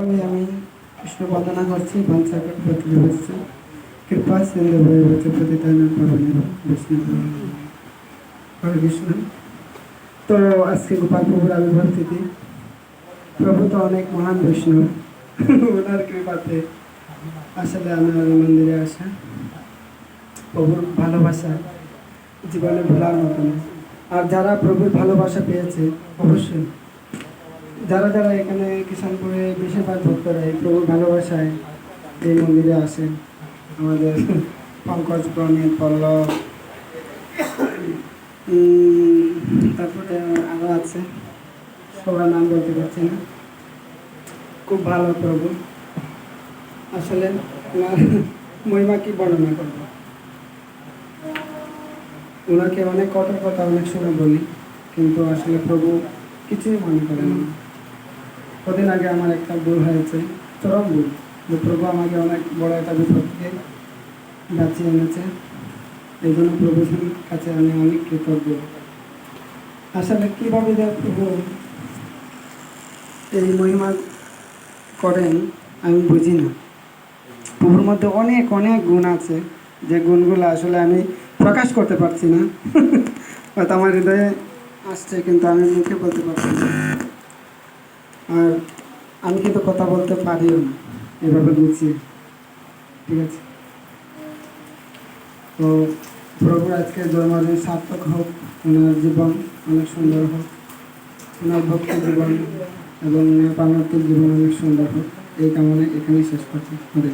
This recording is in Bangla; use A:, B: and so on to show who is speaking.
A: আমি কৃষ্ণ বন্দনা করছি বংশাকর প্রতিযোগিত কৃপা সিন্ধু ভৈবচ প্রতিদান পরমের বিষ্ণু হরে কৃষ্ণ। তো আজকে গোপাল প্রভুর আবির্ভাব তিথি প্রভু তো অনেক মহান বিষ্ণু ওনার কৃপাতে আসলে আমার মন্দিরে আসা। প্রভুর ভালোবাসা জীবনে ভোলার মতন। আর যারা প্রভুর ভালোবাসা পেয়েছে, অবশ্যই যারা যারা এখানে কিষানপুরে বেশিরভাগ ভক্তরা এই প্রভুর ভালোবাসায় এই মন্দিরে আসেন। আমাদের পঙ্কজ, প্রণীত, পল্লব তারপরে আরও আছে। সবার নাম বলতে পারছি না। খুব ভালো প্রভু। আসলে ওনার মহিমা কি বর্ণনা করব? ওনাকে অনেক কঠোর কথা অনেক সময় বলি, কিন্তু আসলে প্রভু কিছুই মনে করেন না। কদিন আগে আমার একটা ভুল হয়েছে, চরম ভুল। যে প্রভু আমাকে অনেক বড় একটা বিপদ বাঁচিয়ে এনেছে। এই জন্য প্রভুর কাছে আমি অনেক কৃতজ্ঞ। আসলে কীভাবে যে প্রভু এই মহিমা করেন, আমি বুঝি না। প্রভুর মধ্যে অনেক অনেক গুণ আছে। যে গুণগুলো আসলে আমি প্রকাশ করতে পারছি না। হয়তো আমার হৃদয়ে আসছে, কিন্তু আমি মুখে বলতে পারছি না। আর আমি কিন্তু কথা বলতে পারিও না। এভাবে গুছিয়ে ঠিক আছে? তো প্রভুর আজকে জন্মদিন সার্থক হোক, ওনার জীবন অনেক সুন্দর হোক, ওনার ভক্ত জীবন এবং পার্বতীর জীবন অনেক সুন্দর হোক। এই কামনা এখানেই শেষ করছি। হরে